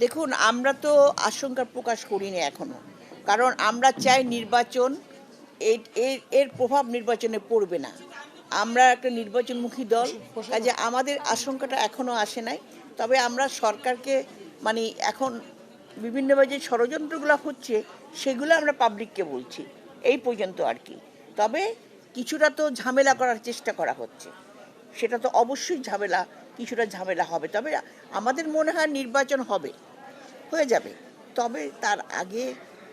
দেখুন আমরা তো আশঙ্কা প্রকাশ করিনি এখনও। কারণ আমরা চাই নির্বাচন এর এর- এর প্রভাব নির্বাচনে পড়বে না। আমরা একটা নির্বাচনমুখী দল কাজে আমাদের আশঙ্কাটা এখনও আসে নাই। তবে আমরা সরকারকে মানে এখন বিভিন্নভাবে যে ষড়যন্ত্রগুলো হচ্ছে সেগুলো আমরা পাবলিককে বলছি এই পর্যন্ত আর কি। তবে কিছুটা তো ঝামেলা করার চেষ্টা করা হচ্ছে। সেটা তো অবশ্যই ঝামেলা কিছুটা ঝামেলা হবে। তবে আমাদের মনে হয় নির্বাচন হবে। হয়ে যাবে। তবে তার আগে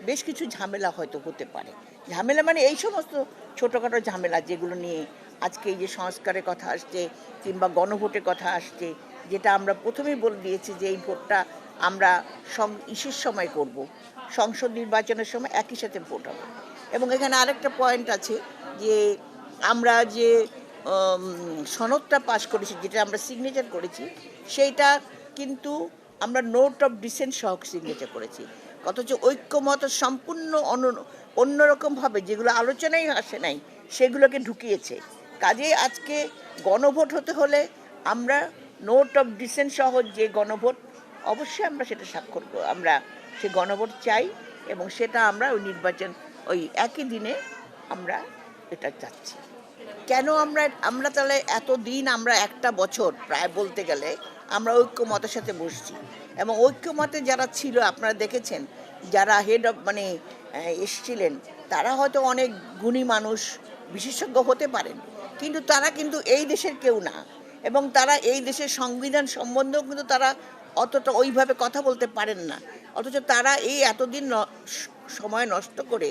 বেশ কিছু ঝামেলা হয়তো হতে পারে। ঝামেলা মানে এই সমস্ত ছোটোখাটো ঝামেলা যেগুলো নিয়ে আজকে এই যে সংস্কারের কথা আসছে কিংবা গণভোটের কথা আসছে, যেটা আমরা প্রথমেই বলে দিয়েছি যে এই ভোটটা আমরা সং ইসের সময় করব। সংসদ নির্বাচনের সময় একই সাথে ভোট হবে। এবং এখানে আরেকটা পয়েন্ট আছে যে আমরা যে সনদটা পাশ করেছি, যেটা আমরা সিগনেচার করেছি, সেইটা কিন্তু আমরা নোট অফ ডিসেন্ট সহ সিগনেচার করেছি। অথচ ঐক্যমত সম্পূর্ণ অন্য, অন্যরকমভাবে যেগুলো আলোচনাই আসে নাই, সেগুলোকে ঢুকিয়েছে। কাজেই আজকে গণভোট হতে হলে আমরা নোট অফ ডিসেন্ট সহ যে গণভোট, অবশ্যই আমরা সেটা স্বাক্ষর আমরা সে গণভোট চাই এবং সেটা আমরা ওই নির্বাচন, ওই একই দিনে আমরা এটা চাচ্ছি। কেন আমরা আমরা তাহলে এত দিন আমরা একটা বছর প্রায় বলতে গেলে আমরা ঐক্যমতের সাথে বসছি। এবং ঐক্যমতে যারা ছিল, আপনারা দেখেছেন, যারা হেড অফ মানে এসছিলেন, তারা হয়তো অনেক গুণী মানুষ, বিশেষজ্ঞ হতে পারেন। কিন্তু তারা কিন্তু এই দেশের কেউ না। এবং তারা এই দেশের সংবিধান সম্বন্ধেও কিন্তু তারা অতটা ওইভাবে কথা বলতে পারেন না। অথচ তারা এই এতদিন সময় নষ্ট করে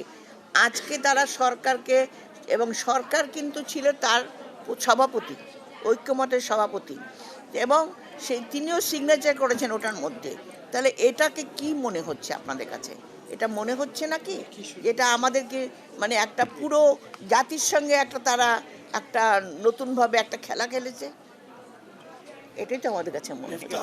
আজকে তারা সরকারকে, এবং সরকার কিন্তু ছিল তার সভাপতি, ঐক্যমতের সভাপতি। এবং সেই তিনিও সিগনেচার করেছেন ওটার মধ্যে। তাহলে এটাকে কি মনে হচ্ছে আপনাদের কাছে? এটা মনে হচ্ছে নাকি? এটা আমাদেরকে মানে একটা পুরো জাতির সঙ্গে একটা তারা একটা নতুনভাবে একটা খেলা খেলেছে? এটাই তো আমাদের কাছে মনে হচ্ছে।